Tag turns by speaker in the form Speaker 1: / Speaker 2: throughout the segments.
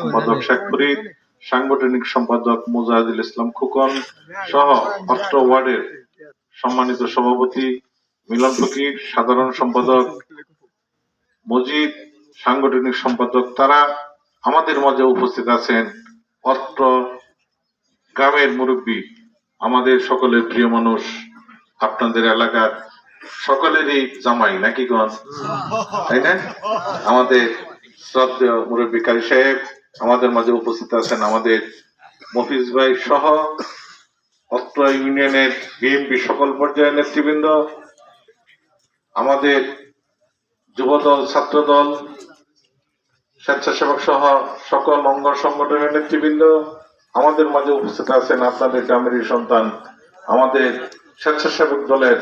Speaker 1: সম্পাদক শেখ ফরিদ, সাংগঠনিক সম্পাদক মুজাহিদুল ইসলাম খুকন সহ অত্র ওয়ার্ডের সম্মানিত সভাপতি মিলন ফকির, সাধারণ সম্পাদক মজিদ, সাংগঠনিক সম্পাদক তারা আমাদের মাঝে উপস্থিত আছেন। অত্র গ্রামের মুরব্বী, আমাদের সকলের প্রিয় মানুষ, আপনাদের এলাকার সকলেরই জামাই, নাকি গণ? তাই না? আমাদের শ্রদ্ধেয় মুরব্বী কারি সাহেব আমাদের মাঝে উপস্থিত আছেন আমাদের মফিজ ভাই সহ অত্র ইউনিয়নের বিএনপি সকল পর্যায়ের নেতৃবৃন্দ, আমাদের যুবদল, ছাত্রদল, স্বেচ্ছাসেবক সহ সকল অঙ্গ সংগঠনের নেতৃবৃন্দ, আমাদের মাঝে উপস্থিত আছেন আপনাদের গ্রামেরই সন্তান, আমাদের স্বেচ্ছাসেবক দলের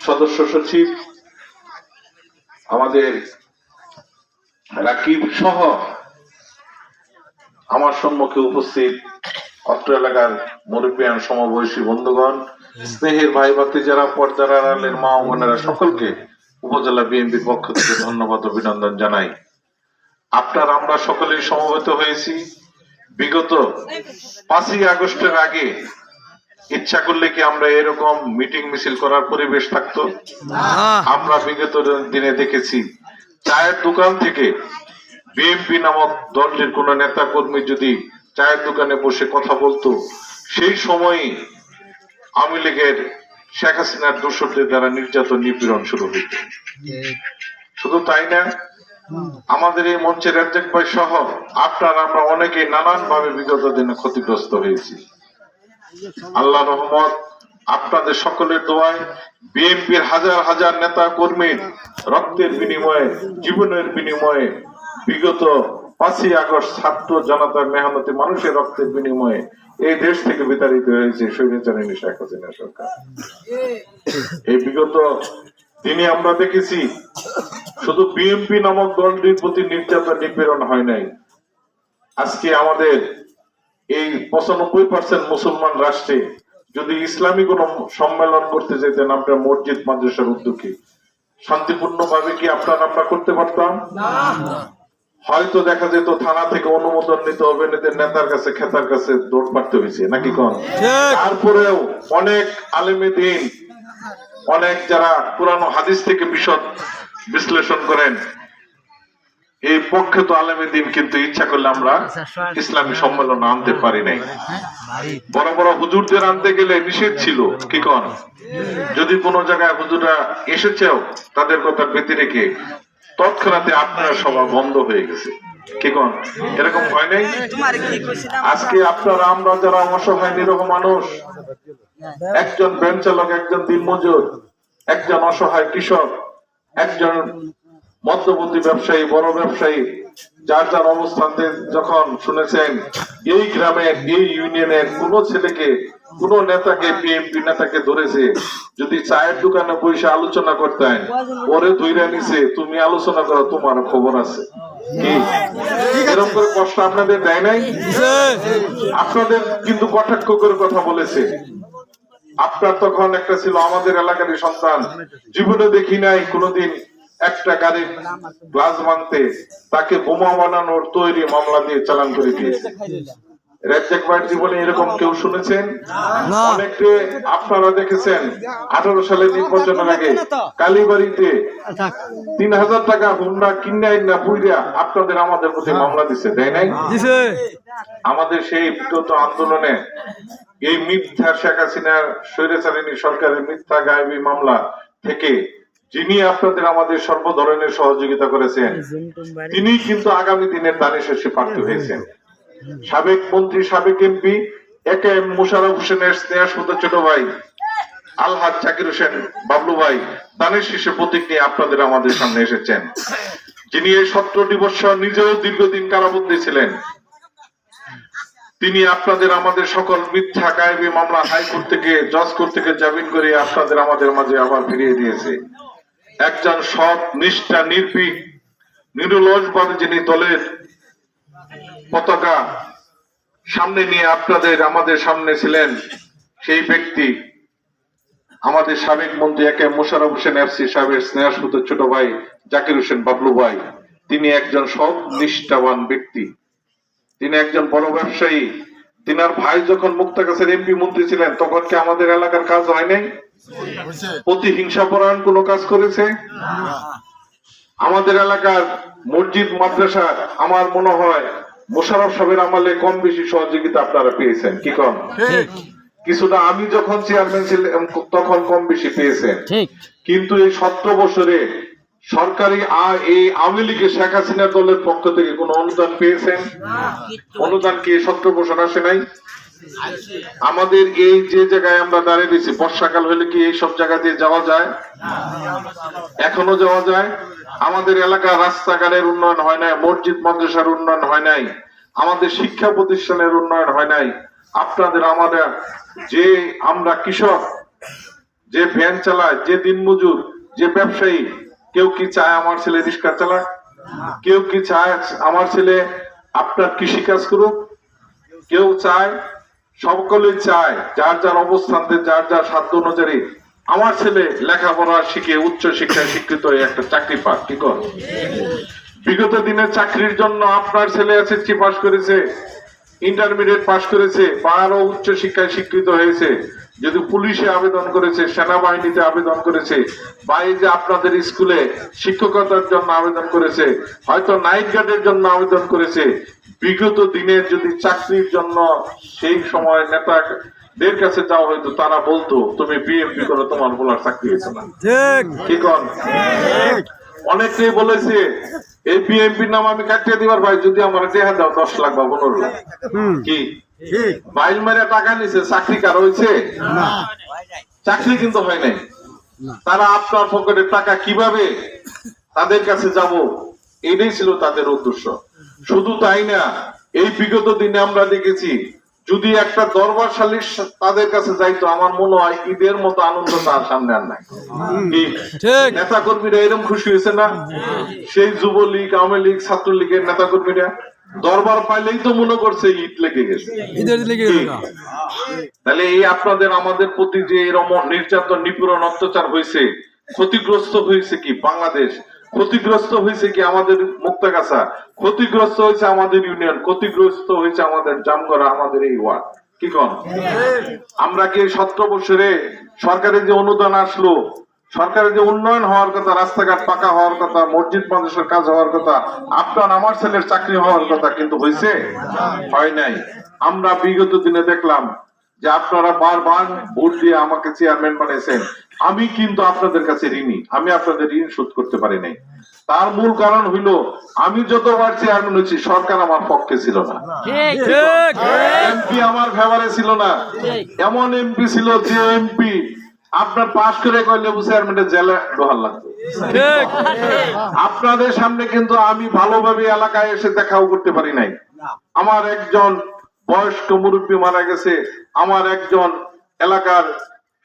Speaker 1: সদস্য সচিব, আমাদের রাকিব সহ আমার সম্মুখে উপস্থিত অত্র এলাকার মুরব্বিয়ান সমবয়সী বন্ধুগণ স্নেহের ভাই ভাতি যারা পর্দার আড়ালের মা বোনেরা সকলকে উপজেলা বিএনপির পক্ষ থেকে ধন্যবাদ অভিনন্দন জানাই। আপনার আমরা সকলেই সমবেত হয়েছি। বিগত পাঁচই আগস্টের আগে ইচ্ছা করলে কি আমরা এরকম মিটিং মিছিল করার পরিবেশ থাকতো? আমরা বিগত দিনে দেখেছি চায়ের দোকান থেকে বিএনপি নামক দলটির কোন নেতা কর্মী যদি চায়ের দোকানে বসে কথা বলতো, সেই সময়ই আওয়ামী লীগের শেখ হাসিনার দোষরদের দ্বারা নির্যাতন, নিপীড়ন শুরু হইত। শুধু তাই না, আমাদের এই মঞ্চের রাজ্জাক ভাই সহ আপনার আমরা অনেকেই নানান ভাবে বিগত দিনে ক্ষতিগ্রস্ত হয়েছি। আল্লাহ রহমত, আপনাদের সকলের দোয়ায় বিএনপির হাজার হাজার নেতা কর্মীর রক্তের বিনিময়ে, জীবনের বিনিময়ে বিগত পাঁচই আগস্ট ছাত্র জনতার মেহনতি মানুষের রক্তের বিনিময়ে এই দেশ থেকে বিতাড়িত হয়েছে স্বৈরাচারী শেখ হাসিনা সরকার। এই বিগত দিনে আমরা দেখেছি, শুধু বিএনপি নামক দলটির প্রতি নির্যাতন, নিপীড়ন হয় নাই। আজকে আমাদের এই পঁচানব্বই পার্সেন্ট মুসলমান রাষ্ট্রে যদি ইসলামী কোন সম্মেলন করতে যেতেন আমরা মসজিদ, মাদ্রাসার উদ্যোগে শান্তিপূর্ণ ভাবে কি আপনার আমরা করতে পারতাম? হয়তো দেখা যেত থানা থেকে অনুমোদন নিতে হবে নেতার নেতার কাছে খেতার কাছে দৌড় পারতে হয়েছে নাকি কোন? তারপরেও অনেক আলেমে দিন অনেক যারা পুরানো হাদিস থেকে বিশদ বিশ্লেষণ করেন এই পক্ষে তো আলেমে দিন কিন্তু ইচ্ছা করলে আমরা ইসলামী সম্মেলন আনতে পারি নাই। বড় বড় হুজুরদের আনতে গেলে নিষেধ ছিল কি কন? যদি কোনো জায়গায় হুজুরা এসেছেও তাদের কথা ব্যতি রেখে তৎক্ষণাতে আপনার সভা বন্ধ হয়ে গেছে। কি কন? এরকম হয় নাই? আজকে আপনারা আমরা যারা অসহায় নিরহ মানুষ একজন ব্যাংক চালক একজন দিনমজুর একজন অসহায় কৃষক একজন মধ্যবর্তী ব্যবসায়ী বড় ব্যবসায়ী যার যার অবস্থানতে যখন শুনেছেন এই গ্রামের এই ইউনিয়নের কোন ছেলেকে কোন নেতাকে বিএনপি নেতাকে ধরেছে, যদি চায়ের দোকানে বসে আলোচনা করতেন, ওরে ধৈর্য নিছে, তুমি আলোচনা করো, তোমার খবর আছে। কিন্তু কটাক্ষ করে কথা বলেছে। আপনার তখন একটা ছিল আমাদের এলাকারই সন্তান, জীবনে কোনোদিন একটা গ্লাস তাকে বোমা বানানোর তৈরি মামলা দিয়ে চালান করে দিয়েছে। রাজ্জাক ভাইয়ের জীবনে এরকম কেউ শুনেছেন? অনেকে আপনারা দেখেছেন আঠারো সালে নির্বাচনের আগে। কালীবাড়িতে তিন হাজার টাকা হুন্ডা কিনাই না পুইরা আপনাদের আমাদের প্রতি মামলা দিচ্ছে তাই নাই? আমাদের সেই বিগত আন্দোলনে এই মিথ্যা শেখ হাসিনার স্বৈরাচারিণী সরকারের মিথ্যা গায়েবী মামলা থেকে যিনি আপনাদের আমাদের সর্ব ধরনের সহযোগিতা করেছেন তিনি কিন্তু আগামী দিনের দানে শেষে প্রার্থী হয়েছেন। সাবেক মন্ত্রী, সাবেক এমপি একে এম মুশারফ হোসেনের স্নেহাসুত ছোট ভাই, আলহাজ জাকির হোসেন, বাবলু ভাই। দানের শীর্ষে প্রতীক নিয়ে আপনাদের আমাদের সামনে এসেছেন। যিনি এই সতেরোটি বৎসর নিজেও দীর্ঘদিন কারাবন্দী ছিলেন। তিনি আপনাদের আমাদের সকল মিথ্যা, গায়েবী মামলা হাইকোর্ট থেকে, জজ কোর্ট থেকে জামিন করে আপনাদের আমাদের মাঝে আবার ফিরিয়ে দিয়েছে। একজন সৎ, নিষ্ঠা, নির্ভীক, নিরলসভাবে যিনি দলের পতাকা সামনে নিয়ে আপনাদের আমাদের সামনে ছিলেন সেই ব্যক্তি। আমাদের সাবেক মন্ত্রী একে মোশারফ হোসেন এফসি সাহেবের স্নেহাসুত ছোট ভাই জাকির হোসেন বাবলু ভাই। তিনি একজন সৎ নিষ্ঠাবান ব্যক্তি। তিনি একজন বড় ব্যবসায়ী। তিনার ভাই যখন মুক্তাগাছের এমপি মন্ত্রী ছিলেন তখন কি আমাদের এলাকার কাজ হয় নাই? প্রতিহিংসা পরায়ণ কোনো কাজ করেছে? আমাদের এলাকার মসজিদ মাদ্রাসা আমার মনে হয় মোশারফ সাহেবের আমলে কম বেশি সহযোগিতা আপনারা পেয়েছেন কি কম কিছুটা আমি যখন চেয়ারম্যান ছিলাম তখন কম বেশি পেয়েছেন। কিন্তু এই সতেরো বছরে সরকারি এই আওয়ামী লীগের শেখ হাসিনা দলের পক্ষ থেকে কোন অনুদান পেয়েছেন? অনুদান কি সত্য বছর আসে নাই? আমাদের এই যে জায়গায় আমরা দাঁড়িয়ে দিয়েছি বর্ষাকাল হলে কি এই সব জায়গা দিয়ে যাওয়া যায়? এখনও যাওয়া যায়? আমাদের এলাকার রাস্তাঘাটের উন্নয়ন হয় নাই, মসজিদ মাদ্রাসার উন্নয়ন হয় নাই, আমাদের শিক্ষা প্রতিষ্ঠানের উন্নয়ন হয় নাই। আপনাদের, আমাদের যে আমরা কৃষক, যে ভ্যান চালায়, যে দিনমজুর, যে ব্যবসায়ী, কেউ কি চায় আমার ছেলে রিক্সা চালাক? কেউ কি চায় আমার ছেলে আপনার কৃষি কাজ করুক? কেউ চায় সকলেই চায় যার যার অবস্থানতে যার যার সাধ্য অনুযায়ী আমার ছেলে লেখাপড়া শিখে, উচ্চ শিক্ষায় শিক্ষিত হয়ে একটা চাকরি পাক, কি কর? বিগত দিনে চাকরির জন্য আপনার ছেলে এসএসসি পাস করেছে, ইন্টারমিডিয়েট পাস করেছে, বা আরও উচ্চ শিক্ষায় শিক্ষিত হয়েছে, যদি পুলিশে আবেদন করেছে, সেনাবাহিনীতে আবেদন করেছে, বা এই যে আপনাদের স্কুলে শিক্ষকতার জন্য আবেদন করেছে, হয়তো নাইট গার্ডের জন্য আবেদন করেছে বিগত দিনে যদি চাকরির জন্য সেই সময় নেতাদের কাছে যাওয়া হয়তো তারা বলতো তুমি বিএমপি করো তোমার বলার চাকরি হয়েছে না।
Speaker 2: ঠিক।
Speaker 1: কি কন? অনেকেই বলেছে এই বিএনপির নাম আমি কাটিয়ে দিবার ভাই যদি আমার দেহা দাও দশ লাখ বা পনেরো লাখ। কি? বাইল মেরে টাকা নিছে চাকরি কার হয়েছে চাকরি কিন্তু হয় নাই। তারা আপনার পকেটের টাকা কীভাবে? তাদের কাছে যাব। এটাই ছিল তাদের উদ্দেশ্য। শুধু তাই না এই বিগত দিনে আমরা দেখেছি যদি একটা দরবার সালিশ তাদের কাছে যাইতো আমার মনে হয় ঈদের মতো আনন্দ তার সামনে আর নাই। নেতা কর্মীরা এরকম খুশি হয়েছে না? সেই যুবলীগ আওয়ামী লীগ ছাত্রলীগের নেতা কর্মীরা দরবার পাইলেই তো মনে করছে ঈদ লেগে গেছে? তাহলে এই আপনাদের আমাদের প্রতি যে এরকম নির্যাতন নিপীড়ন অত্যাচার হয়েছে ক্ষতিগ্রস্ত হয়েছে কি? বাংলাদেশ। ক্ষতিগ্রস্ত হয়েছে কি আমাদের মুক্তাগাছা? ক্ষতিগ্রস্ত হয়েছে আমাদের ইউনিয়ন, ক্ষতিগ্রস্ত হয়েছে আমাদের জামগড়া, আমাদের এই ওয়ার্ড। কি কন? আমরা কি সতেরো বছরে সরকারের যে অনুদান আসলো, সরকারের যে উন্নয়ন হওয়ার কথা, রাস্তাঘাট পাকা হওয়ার কথা, মসজিদ মাদ্রাসার কাজ হওয়ার কথা, আপনার আমার ছেলের চাকরি হওয়ার কথা কিন্তু হয়েছে? হয় নাই। আমরা বিগত দিনে দেখলাম যে আপনারা বারবার ভোট দিয়ে আমাকে চেয়ারম্যান বানিয়েছেন আমি কিন্তু আপনাদের কাছে ঋণী আমি আপনাদের ঋণ শোধ করতে পারি নাই। তার মূল কারণ হইল আমি যতবার চেয়ারম্যান হয়েছি সরকার আমার পক্ষে ছিল না। এমপি আমার ফেভারে ছিল না। এমন এমপি ছিল যে এমপি আপনার পাশ করে কয় লেবু চেয়ারম্যানের জেলে ঢোহার লাগবে। আপনাদের সামনে কিন্তু আমি ভালোভাবে এলাকায় এসে দেখাও করতে পারি নাই। আমার একজন বয়স্ক মুরব্বী মারা গেছে, আমার একজন এলাকার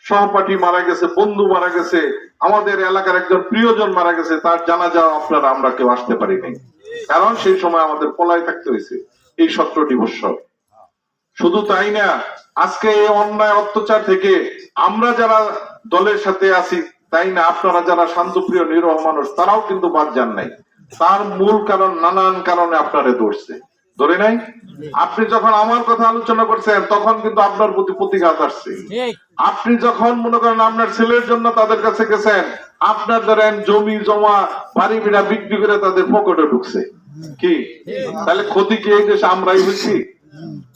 Speaker 1: সহপাঠী মারা গেছে, বন্ধু মারা গেছে, আমাদের এলাকার একজন প্রিয়জন মারা গেছে, তার জানাজা আপনারা, আমরা কেউ আসতে পারি নাই কারণ সেই সময় আমাদের পলায় থাকতে হয়েছে, এই সতেরোটি বৎসর। শুধু তাই না, আজকে এই অন্যায় অত্যাচার থেকে আমরা যারা দলের সাথে আছি, তাই না, আপনারা যারা শান্তপ্রিয়, নিরহ মানুষ, তারাও কিন্তু বাদ যান নাই। তার মূল কারণ, নানান কারণে আপনারে ধরছে। ধরে নাই? আপনি যখন আমার কথা আলোচনা করছেন তখন কিন্তু আপনার প্রতি প্রতিঘাত আসছে। আপনি যখন মনে করেন আপনার ছেলের জন্য তাদের কাছে গেছেন আপনার ধরেন জমি জমা বাড়ি বিড়া বিক্রি করে তাদের পকেটে ঢুকছে। কি? তাহলে ক্ষতি কি এই দেশে আমরাই হয়েছি?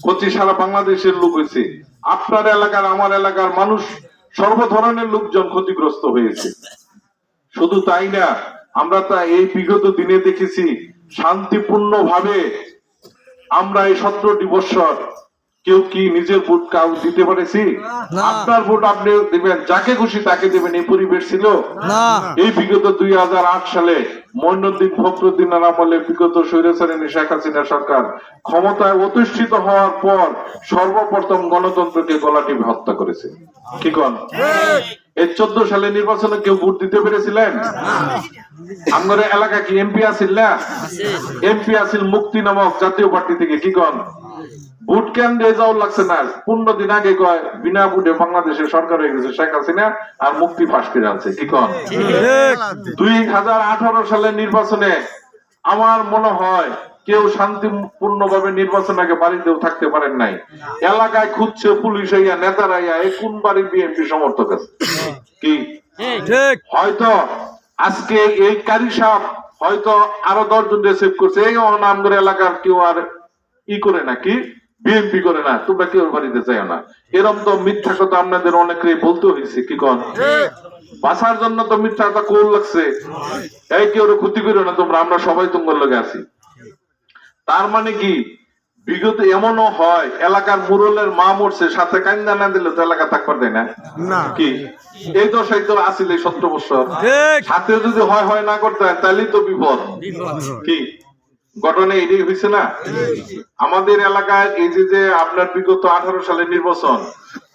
Speaker 1: ক্ষতি সারা বাংলাদেশের লোক হয়েছে। আপনার এলাকার আমার এলাকার মানুষ সর্ব ধরনের লোকজন ক্ষতিগ্রস্ত হয়েছে। শুধু তাই না আমরা তা এই বিগত দিনে দেখেছি শান্তিপূর্ণ ভাবে আমরা এই সতেরোটি বৎসর কেউ কি নিজের ভোট কাউ দিতে পারেছি। আপনার ভোট আপনি দিবেন যাকে খুশি তাকে দেবেন এই পরিবেশ ছিল? এই বিগত দুই হাজার আট সালে মইনুদ্দিন ফখরুদ্দিন আমলে বিগত স্বৈরাচারী শেখ হাসিনা সরকার ক্ষমতায় অধিষ্ঠিত হওয়ার পর সর্বপ্রথম গণতন্ত্রকে গলা টিপে হত্যা করেছে। কি কন? এই চোদ্দ সালে নির্বাচনে কেউ ভোট দিতে পেরেছিলেন? আমাদের এলাকা কি এমপি আসিল না? এমপি আসিল মুক্তি নামক জাতীয় পার্টি থেকে কি কন? ভোট কেন দিয়ে যাওয়ার লাগছে না? পনেরো দিন আগে কয় বিনা ভোটে বাংলাদেশের সরকার হয়ে গেছে শেখ হাসিনা আর মুক্তি ফাঁস করে আনছে কি কন? দুই হাজার আঠারো সালের নির্বাচনে আমার মনে হয় কেউ শান্তিপূর্ণ ভাবে নির্বাচন আগে বাড়িতেও থাকতে পারেন নাই। এলাকায় খুঁজছে পুলিশ হইয়া নেতারা হইয়া এই কোন বাড়ির বিএনপি সমর্থক আছে? কি? হয়তো আজকে এই কারি সাপ হয়তো আরও দশজন রিসিভ করছে এই নামগর এলাকার কেউ আর ই করে না কি? বিএনপি করে না তোমরা কেউ বাড়িতে চাই না। এরকম তো মিথ্যা কথা আপনাদের অনেকেই বলতে হয়েছে কি কন? বাঁচার জন্য তো মিথ্যা কথা কোল লাগছে। এই কেউ ক্ষতি করো না তোমরা আমরা সবাই তোমার লগে আছি। তার মানে কি? বিগত এমনও হয় এলাকার মুরলের মা মরছে সাথে কান্দা না দিলে তো এলাকা থাকবার দেয় না।
Speaker 3: না।
Speaker 1: কি? এই দশাই তো আসিল এই সত্তর বছর। সাথে যদি হয় হয় না করতে হয় তাহলেই তো বিপদ। কি? ঘটনা এটাই হয়েছে না? আমাদের এলাকায় এই যে যে আপনার বিগত আঠারো সালের নির্বাচন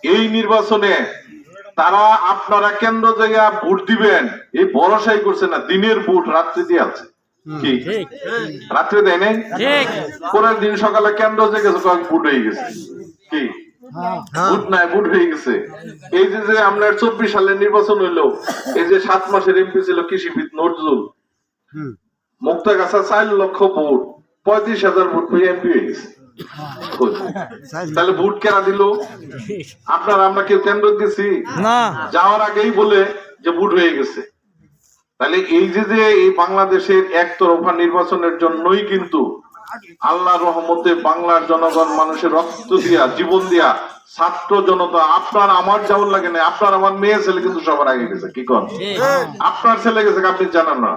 Speaker 1: এই নির্বাচনে তারা আপনারা কেন্দ্র জায়গা ভোট দিবেন এই ভরসাই করছে না দিনের ভোট রাত্রে দিয়ে আছে। কি রাত্রে দেয় নাই? পরের দিন সকালে কেন্দ্র জায়গা ভোট হয়ে গেছে। কি ভোট নাই ভোট হয়ে গেছে। এই যে যে আপনার চব্বিশ সালের নির্বাচন হইল এই যে সাত মাসের এমপি ছিল কৃষিবিদ নজরুল। মুক্তাগাছা চার লক্ষ ভোট পঁয়ত্রিশ হাজার ভোট পেয়ে এমপি হয়ে গেছে। তাহলে ভোট কেনা দিল? আপনারা আমরা কেউ কেন্দ্র গেছি
Speaker 2: না।
Speaker 1: যাওয়ার আগেই বলে যে ভোট হয়ে গেছে। তাহলে এই যে যে এই বাংলাদেশের একতরফা নির্বাচনের জন্যই কিন্তু আল্লাহ রহমতে বাংলার জনগণ মানুষের রক্ত দিয়া জীবন দিয়া ছাত্র জনতা আপনার আমার যাওয়ার লাগে না আপনার আমার মেয়ে ছেলে কিন্তু সবার আগে গেছে কি কর আপনার ছেলে গেছে আপনি জানান না।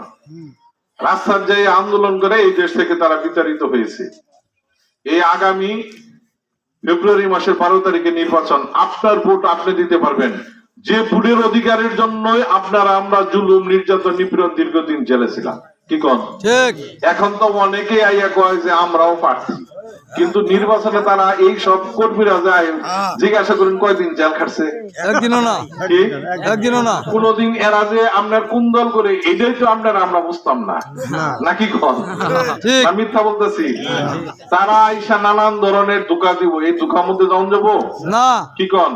Speaker 1: রাস্তার যাই আন্দোলন করে এই দেশ থেকে তারা বিতাড়িত হয়েছে। এই আগামী ফেব্রুয়ারি মাসের বারো তারিখে নির্বাচন আপনার ভোট আপনি দিতে পারবেন। যে ভোটের অধিকারের জন্যই আপনারা আমরা জুলুম নির্যাতন নিপীড়ন দীর্ঘদিন জেলে ছিলাম। কি কন? এখন তো অনেকেই আইয়া কয় যে আমরাও পারছি। কিন্তু নির্বাচনে তারা এই সব কর্মীরা যায় জিজ্ঞাসা করেন কয়দিন জেল খাটছে?
Speaker 2: একদিনও না। একদিনও না।
Speaker 1: কোনদিন এরা যে আপনার কোন দল করে এটাই তো আপনার আমরা বুঝতাম না। নাকি কন? মিথ্যা বলতেছি। তারা আইসা নানান ধরনের ধোকা দিব। এই ধোকার মধ্যে যখন যাব?
Speaker 2: না।
Speaker 1: কি কন?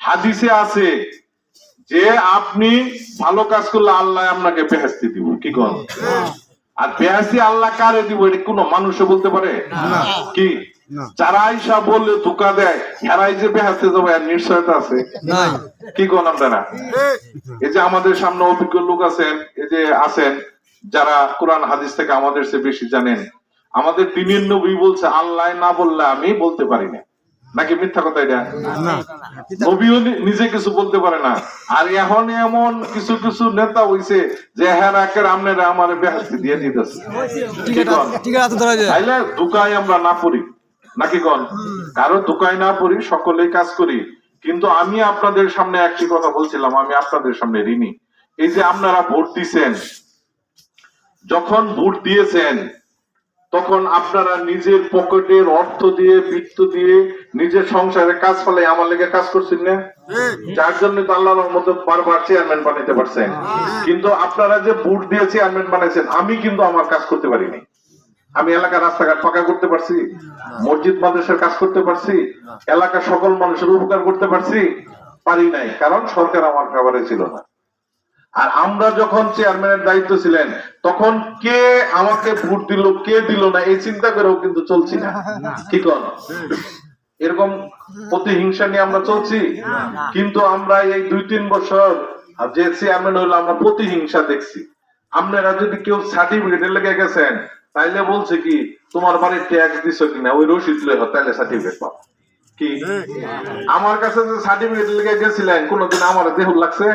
Speaker 1: হাদিসে আছে যে আপনি ভালো কাজ করলে আল্লাহ আপনাকে বেহেস্তি দিব কি কন? আর বেহেস্তি আল্লাহ কারে দিব এটা কোনো মানুষে বলতে পারে? কি? যারা আইসা বললে ধোকা দেয় হেরাই যে বেহেস্তে যাবে আর নিশ্চয়তা আছে? কি কোন আপনারা? এই যে আমাদের সামনে অভিজ্ঞ লোক আছেন এই যে আছেন যারা কোরআন হাদিস থেকে আমাদের চেয়ে বেশি জানেন আমাদের দিনের নবী বলছে আল্লাহ না বললে আমি বলতে পারি না। নাকি মিথ্যা কথা এটা?
Speaker 3: না।
Speaker 1: নবীও নিজে কিছু বলতে পারে না। আর এখন এমন কিছু কিছু নেতা হইছে যে হ্যাঁ একের আমনেরা আমার বেহাস্তি দিয়ে দিতেছে। তাইলে দুকায় আমরা না পড়ি। নাকি কন? কারও দুকায় না পড়ি সকলেই কাজ করি। কিন্তু আমি আপনাদের সামনে একটি কথা বলছিলাম আমি আপনাদের সামনে ঋণী। এই যে আপনারা ভোট দিছেন যখন ভোট দিয়েছেন তখন আপনারা নিজের পকেটের অর্থ দিয়ে বৃত্ত দিয়ে নিজের সংসারে কাজ ফলে আমার লেগে কাজ করছেন না? যার জন্য তো আল্লাহ রহমতে বারবার চেয়ারম্যান বানাইতে পারছেন। কিন্তু আপনারা যে বুট দিয়ে চেয়ারম্যান বানাইছেন আমি কিন্তু আমার কাজ করতে পারিনি। আমি এলাকার রাস্তাঘাট ফাঁকা করতে পারছি মসজিদ মাদ্রাসার কাজ করতে পারছি এলাকার সকল মানুষের উপকার করতে পারছি পারি নাই। কারণ সরকার আমার ফেভারে ছিল না। আর আমরা যখন চেয়ারম্যানের দায়িত্ব ছিলেন তখন কে আমাকে ভোট দিল কে দিল না এই চিন্তা করেও কিন্তু চলছি না। কি কর? এরকম প্রতিহিংসা নিয়ে আমরা চলছি। কিন্তু আমরা এই দুই তিন বছর যে চেয়ারম্যান হইল আমরা প্রতিহিংসা দেখছি। আপনারা যদি কেউ সার্টিফিকেট লেগে গেছেন তাইলে বলছে কি তোমার বাড়ি ট্যাক্স দিছো কিনা? ওই রসিদ লয়ে তাইলে সার্টিফিকেট পাবো কি? আমার কাছে যে সার্টিফিকেট লেগে গেছিলেন কোনদিন আমার দেহ লাগছে?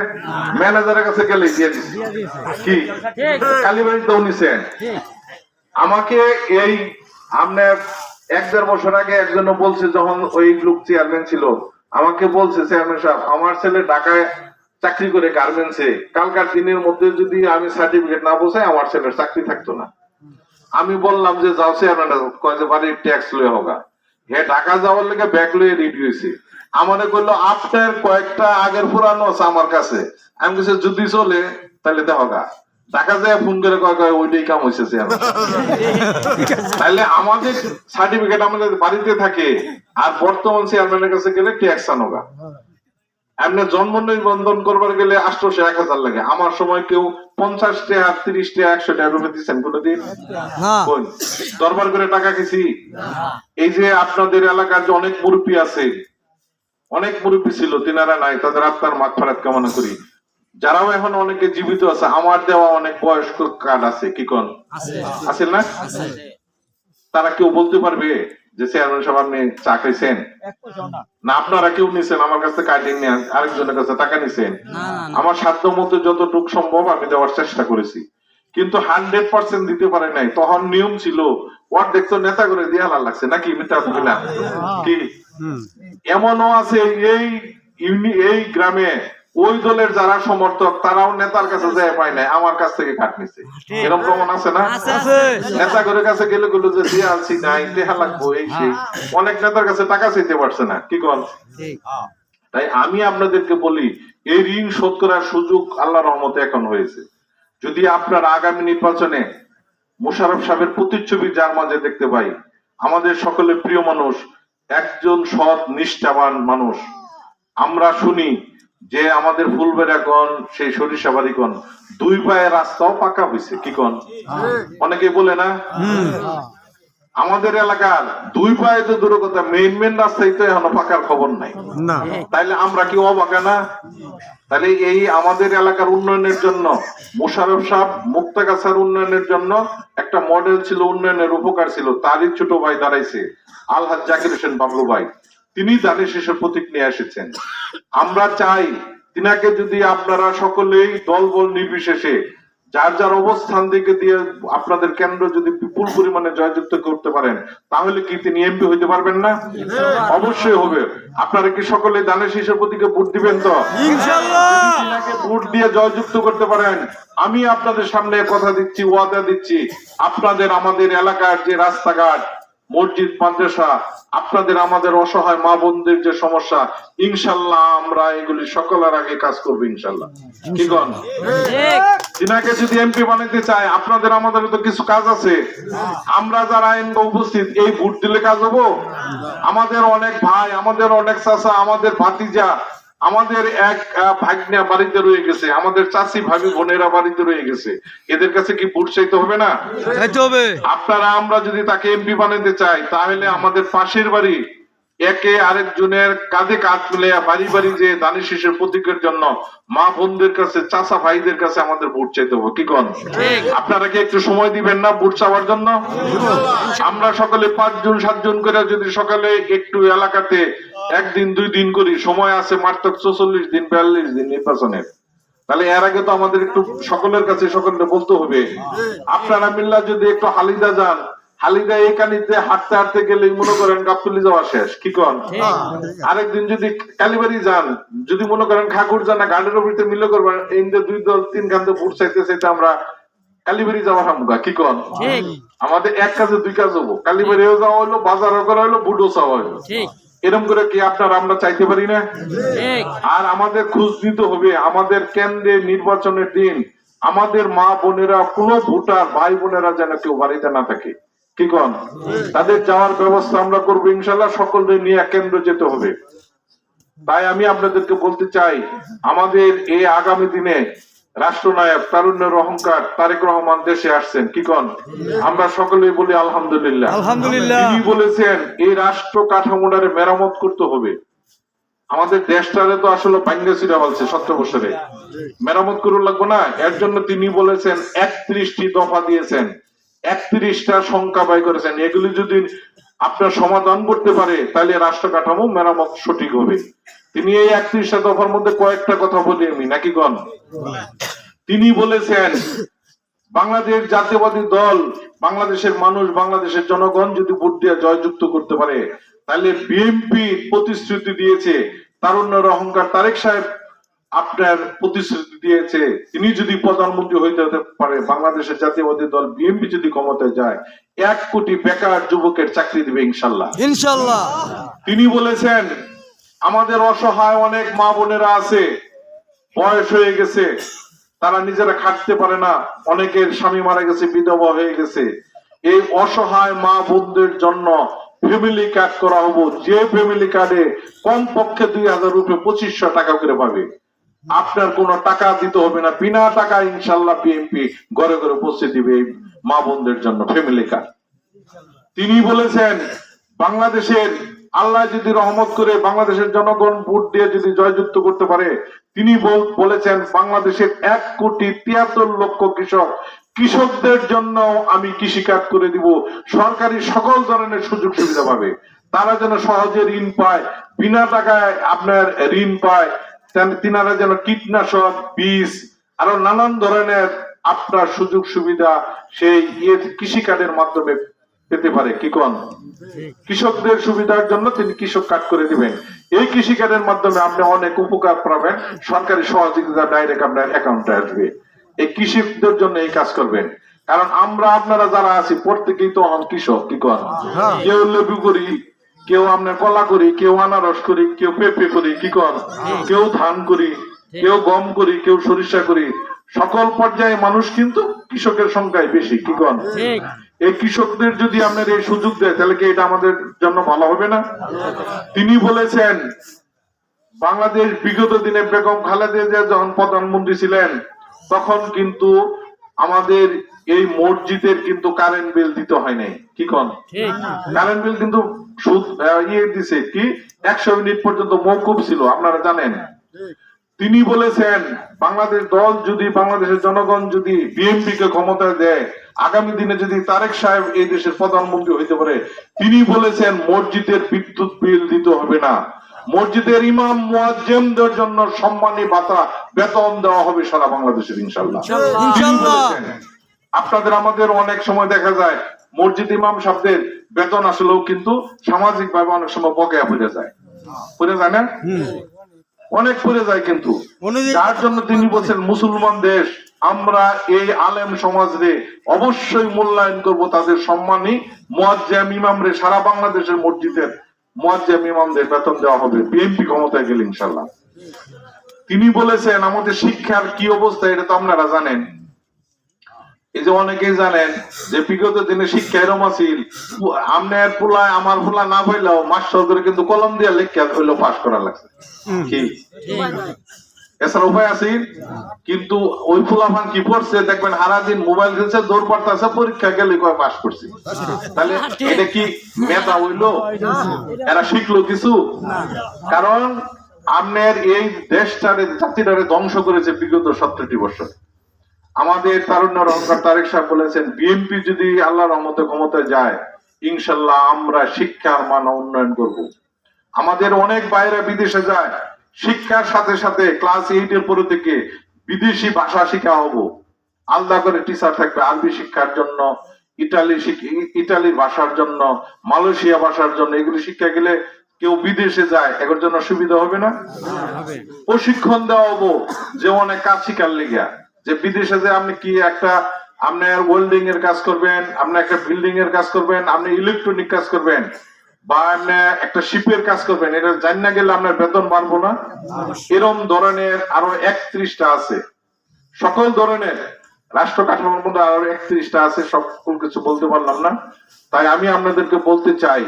Speaker 1: ম্যানেজারের কাছে গেলে দিয়ে দিছি। কি? কালীবাড়িতেও নিছেন আমাকে এই আপনার এক দেড় বছর আগে একজন বলছে যখন ওই লোক চেয়ারম্যান ছিল আমাকে বলছে চেয়ারম্যান সাহেব আমার ছেলে ঢাকায় চাকরি করে গার্মেন্টসে কালকার দিনের মধ্যে যদি আমি সার্টিফিকেট না বসাই আমার ছেলের চাকরি থাকতো না। আমি বললাম যে যাও চেয়ারম্যান কয় যে বাড়ির ট্যাক্স লয়ে হোগা হে টাকা যাওয়ার লেগে ব্যাগ লয়ে রেডি হয়েছে। আমাদের করল আপনার কয়েকটা আগের পুরানো আছে আমার কাছে। আমি কিছু যদি চলে তাহলে দেখোগা ঢাকা যায় ফোন করে কয় কয়, ওইটাই কাম হয়েছে তাহলে আমাদের সার্টিফিকেট আমাদের বাড়িতে থাকে, আর বর্তমান চেয়ারম্যানের কাছে গেলে ট্যাক্স আনোগা এমনি জন্ম নিবন্ধন করবার গেলে আষ্টশো এক হাজার লাগে। আমার সময় কেউ পঞ্চাশ টাকা তিরিশ টাকা একশো টাকা রুপে দিচ্ছেন কোনোদিন?
Speaker 2: না
Speaker 1: দরবার করে টাকা খেছি এই যে আপনাদের এলাকার যে অনেক মুরব্বী আছে অনেক মুরব্বী ছিল তিনারা নাই তাদের আত্মার মাঠ ফেরাত কামনা করি। যারাও এখন অনেকে জীবিত আছে আমার দেওয়া অনেক বয়স্ক কার্ড আছে কি কোন? আছে। না? তারা কেউ বলতে পারবে? যে চেয়ারম্যান সাহেব আপনি চা খাইছেন না। আপনারা কেউ নিছেন? আমার কাছে কার্ড নিয়ে আরেকজনের কাছে টাকা নিছেন? আমার সাধ্য মতো যতটুক সম্ভব আমি দেওয়ার চেষ্টা করেছি। কিন্তু হান্ড্রেড পার্সেন্ট দিতে পারে নাই। তখন নিয়ম ছিল ওয়ার্ড দেখতো নেতা করে দিয়ে হালার লাগছে। নাকি মিথ্যা কি? এমনও আছে এই ইউনি- এই গ্রামে ওই দলের যারা সমর্থক তারাও নেতার কাছে যায় পায় নাই আমার কাছ থেকে কাট নিছে। এরকম প্রমাণ আছে না?
Speaker 2: আছে
Speaker 1: নেতা করে কাছে গেলে গুলো যে দিয়ে আনছি নাই দেহা লাগবো এই সেই। অনেক নেতার কাছে টাকা চাইতে পারছে না কি কন? তাই আমি আপনাদেরকে বলি এই ঋণ শোধ করার সুযোগ আল্লাহ রহমতে এখন হয়েছে। যদি আপনার আগামী নির্বাচনে মোশারফ সাহেবের প্রতিচ্ছবি যার মাঝে দেখতে পাই আমাদের সকলের প্রিয় মানুষ একজন সৎ নিষ্ঠাবান মানুষ। আমরা শুনি যে আমাদের ফুলবেড়াগণ সেই সরিষাবাড়িগণ দুই পায়ে রাস্তাও পাকা হয়েছে কি কন? অনেকে বলে না? আমাদের এলাকার দুই পায়ে তো দূর কথা মেইন মেন রাস্তায় তো এখনও পাকার খবর নাই। তাইলে আমরা কি অবাকা না? তাহলে এই আমাদের এলাকার উন্নয়নের জন্য মোশারফ সাহেব মুক্তাগাছার উন্নয়নের জন্য একটা মডেল ছিল উন্নয়নের উপকার ছিল তারই ছোট ভাই দাঁড়াইছে আলহাজ জাকির হোসেন বাবলু ভাই। তিনি দানের শেষের প্রতীক নিয়ে এসেছেন। আমরা চাই তিনাকে যদি আপনারা সকলেই দলবল নির্বিশেষে যার যার অবস্থান থেকে দিয়ে আপনাদের কেন্দ্র যদি বিপুল পরিমাণে জয়যুক্ত করতে পারেন তাহলে কি তিনি এমপি হইতে পারবেন না? অবশ্যই হবে। আপনারা কি সকলে দানের শীষের প্রতীকে ভোট দিবেন তো? ভোট দিয়ে জয়যুক্ত করতে পারেন আমি আপনাদের সামনে কথা দিচ্ছি ওয়াদা দিচ্ছি। আপনাদের আমাদের এলাকার যে রাস্তাঘাট মসজিদ, মাদ্রাসা, আপনাদের আমাদের অসহায় মা বোনদের যে সমস্যা, ইনশাল্লাহ আমরা এগুলি সকলের আগে কাজ করব, ইনশাল্লাহ। কি কন? তিনাকে যদি এমপি বানাইতে চায়, আপনাদের আমাদের তো কিছু কাজ আছে। আমরা যারা আইন উপস্থিত, এই ভোট দিলে কাজ হব? আমাদের অনেক ভাই, আমাদের অনেক চাচা, আমাদের ভাতিজা আমাদের এক ভাগ্না বাড়িতে রয়ে গেছে। আমাদের চাচি ভাবি বোনেরা বাড়িতে রয়ে গেছে। এদের কাছে কি ভোট চাইতে হবে না?
Speaker 2: হবে।
Speaker 1: আপনারা আমরা যদি তাকে এমপি বানাতে চাই তাহলে আমাদের পাশের বাড়ি একে আরেকজনের কাঁধে কাঁধ মিলে বাড়ি বাড়ি যে দানি শিশুর প্রতীকের জন্য মা বোনদের কাছে চাচা ভাইদের কাছে আমাদের ভোট চাইতে হবে। কি কন? আপনারা কি একটু সময় দিবেন না ভোট চাওয়ার জন্য? আমরা সকলে পাঁচজন সাতজন করে যদি সকালে একটু এলাকাতে একদিন দুই দিন করি। সময় আছে মাত্র চৌচল্লিশ দিন বিয়াল্লিশ দিন নির্বাচনের। তাহলে এর আগে তো আমাদের একটু সকলের কাছে সকলকে বলতে হবে। আপনারা মিল্লা যদি একটু হালিদা যান হালিদা এই কানিতে হাঁটতে হাঁটতে গেলে মনে করেন গাবতলি যাওয়া শেষ। কি কন? আরেকদিন যদি কালীবাড়ি যান যদি মনে করেন ঠাকুর যান না গার্ডের ভিতরে মিলে করবেন এই যে দুই দল তিন কান্দে ভোট চাইতে চাইতে আমরা কালীবাড়ি যাওয়া হামগা কি কন? আমাদের এক কাজে দুই কাজ হব। কালীবাড়িও যাওয়া হলো বাজারও করা হলো বুডো চাওয়া হলো এরকম করে কি আপনার আমরা চাইতে পারি না? আর আমাদের খোঁজ নিতে হবে আমাদের কেন্দ্রে নির্বাচনের দিন। আমাদের মা বোনেরা কোন ভোটার ভাই বোনেরা যেন কেউ বাড়িতে না থাকে। কি কন? তাদের যাওয়ার ব্যবস্থা আমরা করব ইনশাল্লাহ সকলদের নিয়ে কেন্দ্র যেতে হবে। তাই আমি আপনাদেরকে বলতে চাই আমাদের এই আগামী দিনে রাষ্ট্রনায়ক তারুণ্যের অহংকার তারেক রহমান দেশে আসছেন। কি কন? আমরা সকলেই বলি আলহামদুলিল্লাহ।
Speaker 2: আলহামদুলিল্লাহ।
Speaker 1: তিনি বলেছেন এই রাষ্ট্র কাঠামোটারে মেরামত করতে হবে। আমাদের দেশটারে তো আসলে ভাঙ্গে ছিঁড়া বলছে সত্তর বছরে। মেরামত করুন লাগবো না? এর জন্য তিনি বলেছেন একত্রিশটি দফা দিয়েছেন। একত্রিশটা সংখ্যা বাই করেছেন। এগুলি যদি আপনার সমাধান করতে পারে তাহলে রাষ্ট্র কাঠামো মেরামত সঠিক হবে। তিনি এই একত্রিশটা দফার মধ্যে কয়েকটা কথা বলি আমি নাকি গণ? তিনি বলেছেন বাংলাদেশ জাতীয়বাদী দল বাংলাদেশের মানুষ বাংলাদেশের জনগণ যদি ভোট দিয়ে জয়যুক্ত করতে পারে তাহলে বিএনপি প্রতিশ্রুতি দিয়েছে তারুণ্যের অহংকার তারেক সাহেব আপনার প্রতিশ্রুতি দিয়েছে। তিনি যদি প্রধানমন্ত্রী হইতে হতে পারে বাংলাদেশের জাতীয়বাদী দল বিএনপি যদি ক্ষমতায় যায় এক কোটি বেকার যুবকের চাকরি দিবে ইনশাল্লাহ।
Speaker 2: ইনশাল্লাহ।
Speaker 1: তিনি বলেছেন আমাদের অসহায় অনেক মা বোনেরা আছে, বয়স হয়ে গেছে, তারা নিজেরা খাটতে পারে না, অনেকের স্বামী মারা গেছে, বিধবা হয়ে গেছে। এই অসহায় মা বোনদের জন্য ফ্যামিলি কার্ড করা হব। যে ফ্যামিলি কার্ডে কম পক্ষে দুই হাজার রুপে পঁচিশশো টাকা করে পাবে। আপনার কোনো টাকা দিতে হবে না, বিনা টাকা ইনশাল্লাহ বিএনপি ঘরে ঘরে পৌঁছে দিবে মা বোনদের জন্য ফ্যামিলি কার্ড তিনি বলেছেন, বাংলাদেশের আল্লাহ যদি রহমত করে বাংলাদেশের জনগণ ভোট দিয়ে যদি জয়যুক্ত করতে পারে, তিনি বলেছেন, বাংলাদেশের এক কোটি তিয়াত্তর লক্ষ কৃষক, কৃষকদের জন্য আমি কৃষি কাজ করে দিব। সরকারি সকল ধরনের সুযোগ সুবিধা পাবে। তারা যেন সহজে ঋণ পায়, বিনা টাকায় আপনার ঋণ পায় তিনারা যেন কীটনাশক, বীজ, আরও নানান ধরনের আপনার সুযোগ সুবিধা সেই ইয়ে কৃষি কার্ডের মাধ্যমে পেতে পারে কি কোন? কৃষকদের সুবিধার জন্য তিনি কৃষক কার্ড করে দিবেন। এই কৃষি কার্ডের মাধ্যমে আপনি অনেক উপকার পাবেন। সরকারি সহযোগিতা ডাইরেক্ট আপনার অ্যাকাউন্টে আসবে। এই কৃষকদের জন্য এই কাজ করবেন। কারণ আমরা আপনারা যারা আছি প্রত্যেকেই তো হন কৃষক কি কন? কেউ লেবু করি কেউ আপনার কলা করি কেউ আনারস করি কেউ পেঁপে করি কি কন? কেউ ধান করি কেউ গম করি কেউ সরিষা করি। সকল পর্যায়ে মানুষ কিন্তু কৃষকের সংখ্যায় বেশি কি কন? এই কৃষকদের যদি আপনার এই সুযোগ দেয় তাহলে কি এটা আমাদের জন্য ভালো হবে না? তিনি বলেছেন বাংলাদেশ বিগত দিনে বেগম খালেদা জিয়া যখন প্রধানমন্ত্রী ছিলেন তখন কিন্তু আমাদের এই মসজিদের কিন্তু কারেন্ট বিল দিতে হয় নাই। কি কন? কারেন্ট বিল কিন্তু সুদ ইয়ে দিছে কি? একশো মিনিট পর্যন্ত মৌকুব ছিল আপনারা জানেন। তিনি বলেছেন বাংলাদেশ দল যদি বাংলাদেশের জনগণ যদি বিএনপি কে ক্ষমতায় দেয় আগামী দিনে যদি তারেক সাহেব এই দেশের প্রধানমন্ত্রী হইতে পারে তিনি বলেছেন মসজিদের বিদ্যুৎ বিল দিতে হবে না। মসজিদের ইমাম মুয়াজ্জেমদের জন্য সম্মানী ভাতা বেতন দেওয়া হবে সারা বাংলাদেশের ইনশাল্লাহ আপনাদের আমাদের অনেক সময় দেখা যায় মসজিদ ইমাম সাহেবদের বেতন আসলেও কিন্তু সামাজিক ভাবে অনেক সময় বকেয়া পড়ে যায়। পড়ে যায় না? অনেক পড়ে যায় কিন্তু। যার জন্য তিনি বলছেন মুসলমান দেশ আমরা এই আলেম সমাজরে অবশ্যই মূল্যায়ন করব তাদের সম্মানী ইমাম রে সারা বাংলাদেশের মসজিদের মোয়াজ্জাম ইমামদের বেতন দেওয়া হবে বিএনপি ক্ষমতায় গেলে ইনশাল্লাহ। তিনি বলেছেন আমাদের শিক্ষার কি অবস্থা এটা তো আপনারা জানেন। এই যে অনেকেই জানেন যে বিগত দিনে শিক্ষা এরম আছিল আমনের পোলায় আমার পোলা না হইলেও মাস্টার করে কিন্তু কলম দিয়ে লেখা হইল পাশ করা লাগছে। কি? এছাড়া উপায় আছে কিন্তু ওই ফুলাফান কি পড়ছে দেখবেন সারাদিন মোবাইল খেলছে দৌড় পারতেছে পরীক্ষা গেলে কয় পাস করছি। তাহলে এটা কি মেধা হইল? এরা শিখলো কিছু? কারণ আপনার এই দেশটারে জাতিটারে ধ্বংস করেছে বিগত সত্তরটি বছর। আমাদের তারুণ্য রহমান তারেক সাহেব বলেছেন বিএনপি যদি আল্লাহ রহমতে ক্ষমতায় যায় ইনশাল্লাহ আমরা শিক্ষার মান উন্নয়ন করব। আমাদের অনেক বাইরে বিদেশে যায় শিক্ষার সাথে সাথে ক্লাস এইট এর পরে থেকে বিদেশি ভাষা শিখা হব। আলাদা করে টিচার থাকবে আরবি শিক্ষার জন্য ইটালি ইটালির ভাষার জন্য মালয়েশিয়া ভাষার জন্য এগুলি শিক্ষা গেলে কেউ বিদেশে যায় এগুলোর জন্য সুবিধা হবে না? প্রশিক্ষণ দেওয়া হব যে অনেক কাজ শিকার লেগা যে বিদেশে যে আপনি কি একটা আপনার ওয়েল্ডিং এর কাজ করবেন আপনি একটা বিল্ডিং এর কাজ করবেন আপনি ইলেকট্রনিক কাজ করবেন বা আপনি একটা শিপের কাজ করবেন এটা জান না গেলে আপনার বেতন বাড়বো না? এরম ধরনের আরও একত্রিশটা আছে। সকল ধরনের রাষ্ট্র কাঠামোর মধ্যে আরও একত্রিশটা আছে সকল কিছু বলতে পারলাম না। তাই আমি আপনাদেরকে বলতে চাই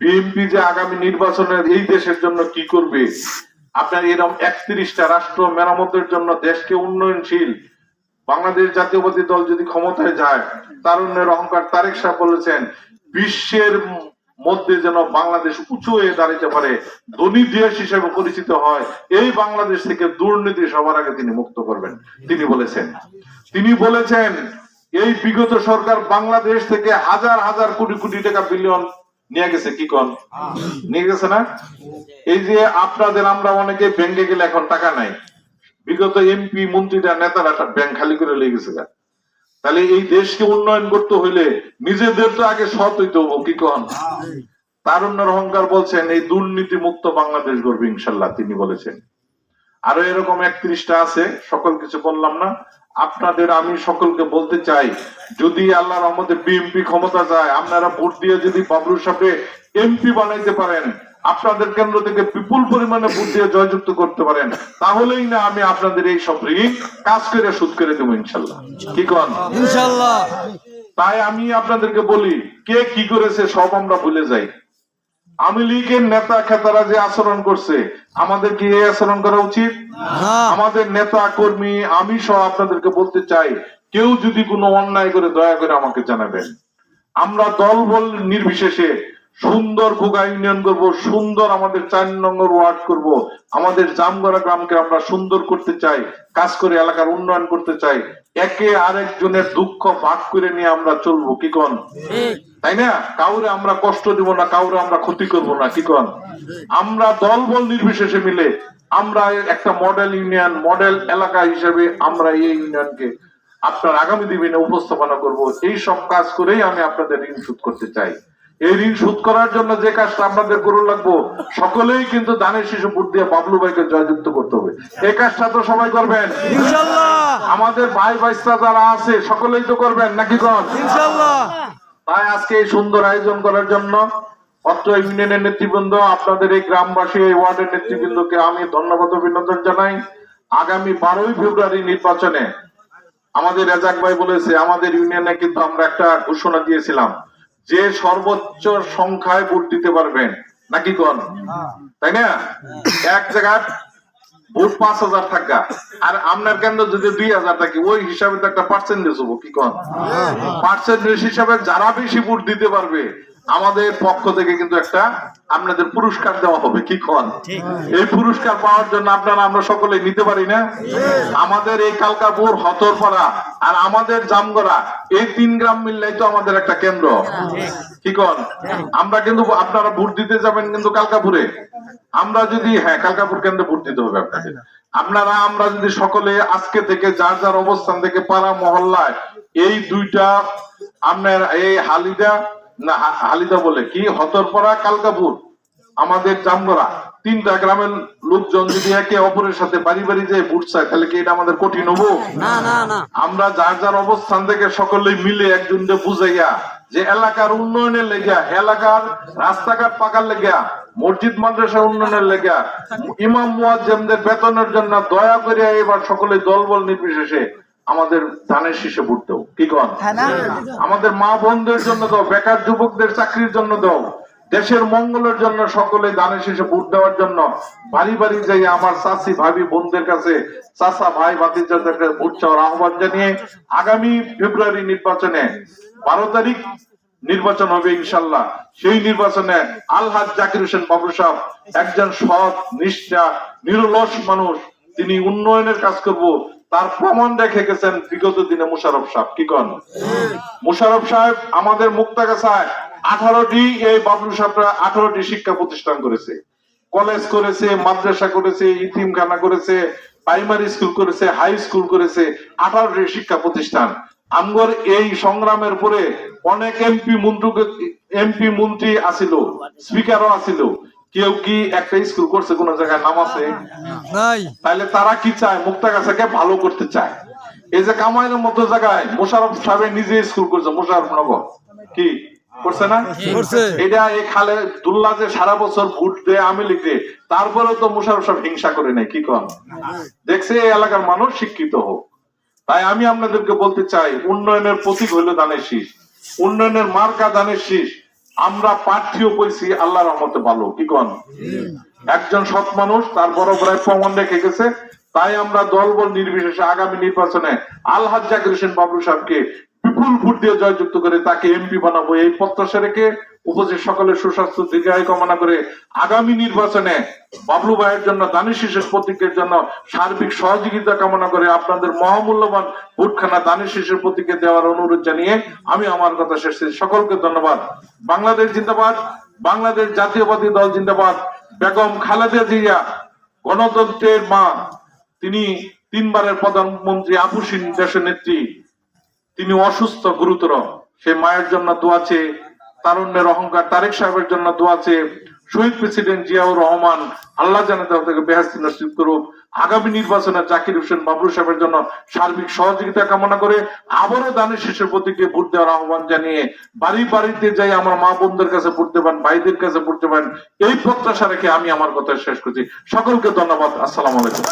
Speaker 1: বিএনপি যে আগামী নির্বাচনের এই দেশের জন্য কি করবে? আপনার এরকম একত্রিশটা রাষ্ট্র মেরামতের জন্য দেশকে উন্নয়নশীল বাংলাদেশ জাতীয়বাদী দল যদি ক্ষমতায় যায়, তারুণ্যের অহংকার তারেক সাহেব বলেছেন, বিশ্বের মধ্যে যেন বাংলাদেশ উঁচু হয়ে দাঁড়াতে পারে, ধনী দেশ হিসেবে পরিচিত হয়, এই বাংলাদেশ থেকে দুর্নীতি সবার আগে তিনি মুক্ত করবেন, তিনি বলেছেন। তিনি বলেছেন, এই বিগত সরকার বাংলাদেশ থেকে হাজার হাজার কোটি কোটি টাকা বিলিয়ন নিয়ে গেছে, কি কন? নিয়ে গেছে না? এই যে আপনাদের, আমরা অনেকে ব্যাংকে গেলে এখন টাকা নাই। বিগত এমপি মন্ত্রীরা, নেতারা একটা ব্যাংক খালি করে লেগে গেছে তাহলে এই দেশকে উন্নয়ন করতে হইলে নিজেদের তো আগে সৎ হইতে হব কি কন? তারুণ্যের অহংকার বলছেন, এই দুর্নীতি মুক্ত বাংলাদেশ গড়বে ইনশাল্লাহ, তিনি বলেছেন। আরও এরকম একত্রিশটা আছে, সকল কিছু বললাম না। আপনাদের, আমি সকলকে বলতে চাই, যদি আল্লাহ রহমতে বিএমপি ক্ষমতা যায়, আপনারা ভোট দিয়ে যদি বাবরুর সাথে এমপি বানাইতে পারেন আপনাদের কেন্দ্র থেকে বিপুল পরিমাণে ভোট দিয়ে জয়যুক্ত করতে পারেন তাহলেই না আমি আপনাদের এই সব ঋণ কাজ করে সুদ করে দেবো ইনশাল্লাহ। কি কন?
Speaker 2: ইনশাল্লাহ।
Speaker 1: তাই আমি আপনাদেরকে বলি কে কি করেছে সব আমরা ভুলে যাই। আমি লীগের নেতা খেতারা যে আচরণ করছে আমাদের কি এই আচরণ করা উচিত? আমাদের নেতা কর্মী আমি সহ আপনাদেরকে বলতে চাই কেউ যদি কোনো অন্যায় করে দয়া করে আমাকে জানাবেন। আমরা দল বল নির্বিশেষে সুন্দর গোগা ইউনিয়ন করব, সুন্দর আমাদের চার নম্বর ওয়ার্ড করব। আমাদের জামগড়া গ্রামকে আমরা সুন্দর করতে চাই, কাজ করে এলাকার উন্নয়ন করতে চাই। একে আরেকজনের দুঃখ ভাগ করে নিয়ে আমরা চলবো, কি কন? তাই না? কাউরে আমরা কষ্ট দিব না, কাউরে আমরা ক্ষতি করব না, কি কন? আমরা দল বল নির্বিশেষে মিলে আমরা একটা মডেল ইউনিয়ন, মডেল এলাকা হিসেবে আমরা এই ইউনিয়নকে আপনার আগামী দিনে উপস্থাপনা করব। এই সব কাজ করেই আমি আপনাদের ঋণ শোধ করতে চাই। এই ঋণ শোধ করার জন্য যে কাজটা আপনাদের করে লাগবো সকলেই কিন্তু দানের শিশু ভোট দিয়ে বাবলু ভাইকে জয়যুক্ত করতে হবে। এই কাজটা তো সবাই করবেন। আমাদের ভাই ভাইসরা যারা আছে সকলেই তো করবেন নাকি কন তাই আজকে এই সুন্দর আয়োজন করার জন্য অত্র ইউনিয়নের নেতৃবৃন্দ আপনাদের এই গ্রামবাসী এই ওয়ার্ডের নেতৃবৃন্দকে আমি ধন্যবাদ অভিনন্দন জানাই। আগামী বারোই ফেব্রুয়ারি নির্বাচনে আমাদের রেজাক ভাই বলেছে আমাদের ইউনিয়নে কিন্তু আমরা একটা ঘোষণা দিয়েছিলাম। যে সর্বোচ্চ সংখ্যায় ভোট দিতে পারবেন নাকি কোন? তাই না? এক জায়গায় ভোট পাঁচ হাজার টাকা আর আপনার কেন্দ্র যদি দুই হাজার থাকে ওই হিসাবে তো একটা পার্সেন্টেজ হব কি কন? পার্সেন্টেজ হিসাবে যারা বেশি ভোট দিতে পারবে আমাদের পক্ষ থেকে কিন্তু একটা আপনাদের পুরস্কার দেওয়া হবে কি কন? এই পুরস্কার পাওয়ার জন্য আপনারা আমরা সকলে নিতে পারি না। আমাদের এই কালকাপুর হতরপাড়া আর আমাদের জামগড়া এই তিন গ্রাম মিললেই তো আমাদের একটা কেন্দ্র। কি কন? আমরা কিন্তু আপনারা ভোট দিতে যাবেন কিন্তু কালকাপুরে আমরা যদি হ্যাঁ কালকাপুর কেন্দ্রে ভোট দিতে হবে আপনাদের। আপনারা আমরা যদি সকলে আজকে থেকে যার যার অবস্থান থেকে পাড়া মহল্লায় এই দুইটা আপনার এই হালিদা না হালিদা বলে কি? হতরপাড়া কালকাপুর আমাদের জামগড়া। তিনটা গ্রামের লোকজন যদি একে অপরের সাথে বাড়ি বাড়ি যে ভোট চায় তাহলে কি এটা আমাদের কঠিন হব?
Speaker 2: না না না।
Speaker 1: আমরা যার যার অবস্থান থেকে সকলে মিলে একজনকে বুঝাইয়া যে এলাকার উন্নয়নের লেগা এলাকার রাস্তাঘাট পাকার লেগা মসজিদ মাদ্রাসা উন্নয়নের লেগা ইমাম মুয়াজ্জেমদের বেতনের জন্য দয়া করিয়া এবার সকলে দলবল নির্বিশেষে আমাদের ধানের শীষে ভোট দাও কি কন? আমাদের মা বোনদের জন্য দাও বেকার যুবকদের চাকরির জন্য দাও দেশের মঙ্গলের জন্য সকলে দানের শেষে ভোট দেওয়ার জন্য বাড়ি বাড়ি যাই আমার চাষি ভাবি বোনদের কাছে চাষা ভাই ভাতিজাদের কাছে ভোট চাওয়ার আহ্বান জানিয়ে আগামী ফেব্রুয়ারি নির্বাচনে বারো তারিখ নির্বাচন হবে ইনশাল্লাহ। সেই নির্বাচনে আলহাজ জাকির হোসেন বাবু সাহেব একজন সৎ নিষ্ঠা নিরলস মানুষ। তিনি উন্নয়নের কাজ করব তার প্রমাণ রেখে গেছেন বিগত দিনে মুশারফ সাহেব। কি কন? মুশারফ সাহেব আমাদের মুক্তাগাছায় আঠারোটি, এই বাবলু সাহেবরা আঠারোটি শিক্ষা প্রতিষ্ঠান করেছে। কলেজ করেছে, মাদ্রাসা করেছে, ইতিমখানা করেছে, প্রাইমারি স্কুল করেছে, হাই স্কুল করেছে, আঠারোটি শিক্ষা প্রতিষ্ঠান। আমগর এই সংগ্রামের পরে অনেক এমপি মন্ত্রী এমপি মন্ত্রী আসিল, স্পিকারও আসিল। কেউ কি একটা স্কুল করছে কোন জায়গায় নাম আছে?
Speaker 2: নাই।
Speaker 1: তাহলে তারা কি চায়? মুক্তাগাছাকে ভালো করতে চায়। এই যে কামাইনের মতো জায়গায় মোশারফ সাহেব নিজে স্কুল করছে মোশারফ নগর। কি? করছে না? এটা এই খালে দুল্লা যে সারা বছর ভোট দেয় আমি লিখে তারপরেও তো মোশারফ সাহেব হিংসা করে নেই কি কন দেখছে এই এলাকার মানুষ শিক্ষিত হোক। তাই আমি আপনাদেরকে বলতে চাই উন্নয়নের প্রতীক হইল দানের শীষ। উন্নয়নের মার্কা দানের শীষ। আমরা প্রার্থীও কইছি আল্লাহ রহমতে ভালো, কি কন? একজন সৎ মানুষ, তার বড় বড় প্রমাণ রেখে গেছে, তাই আমরা দলবল নির্বিশেষে আগামী নির্বাচনে আলহাজ জাকির হোসেন বাবলু সাহেবকে বিপুল ভোট দিয়ে জয়যুক্ত করে তাকে এমপি বানাবো, এই প্রত্যাশা রেখে উপস্থিত সকলের সুস্বাস্থ্য, দীর্ঘায়ু কামনা করে আগামী নির্বাচনে বাবলু ভাইয়ের জন্য, দানিশ শিশের প্রতীকের জন্য সার্বিক সহযোগিতা কামনা করে আপনাদের মহামূল্যবান ভোটখানা দানিশ শিশের প্রতীকে দেওয়ার অনুরোধ জানিয়ে আমি আমার কথা শেষ। সকলকে ধন্যবাদ। বাংলাদেশ জিন্দাবাদ, বাংলাদেশ জাতীয়বাদী দল জিন্দাবাদ। বেগম খালেদা জিয়া, গণতন্ত্রের মা, তিনি তিনবারের প্রধানমন্ত্রী আপুসিন দেশের নেত্রী। তিনি অসুস্থ, গুরুতর। সে মায়ের জন্য দোয়াছে তারুণ্যের অহংকার তারেক সাহেবের জন্য দোয়াছে শহীদ প্রেসিডেন্ট জিয়াউর রহমান আল্লাহ জানে তার থেকে বেহাস্তি নসিব করুক। আগামী নির্বাচনে জাকির হোসেন বাবলু সাহেবের জন্য সার্বিক সহযোগিতা কামনা করে আবারও দানের শেষের প্রতীকে ভোট দেওয়ার আহ্বান জানিয়ে বাড়ি বাড়িতে যাই আমার মা বোনদের কাছে পড়তে পারেন ভাইদের কাছে পড়তে পারেন এই প্রত্যাশা রেখে আমি আমার কথা শেষ করছি। সকলকে ধন্যবাদ। আসসালাম আলাইকুম।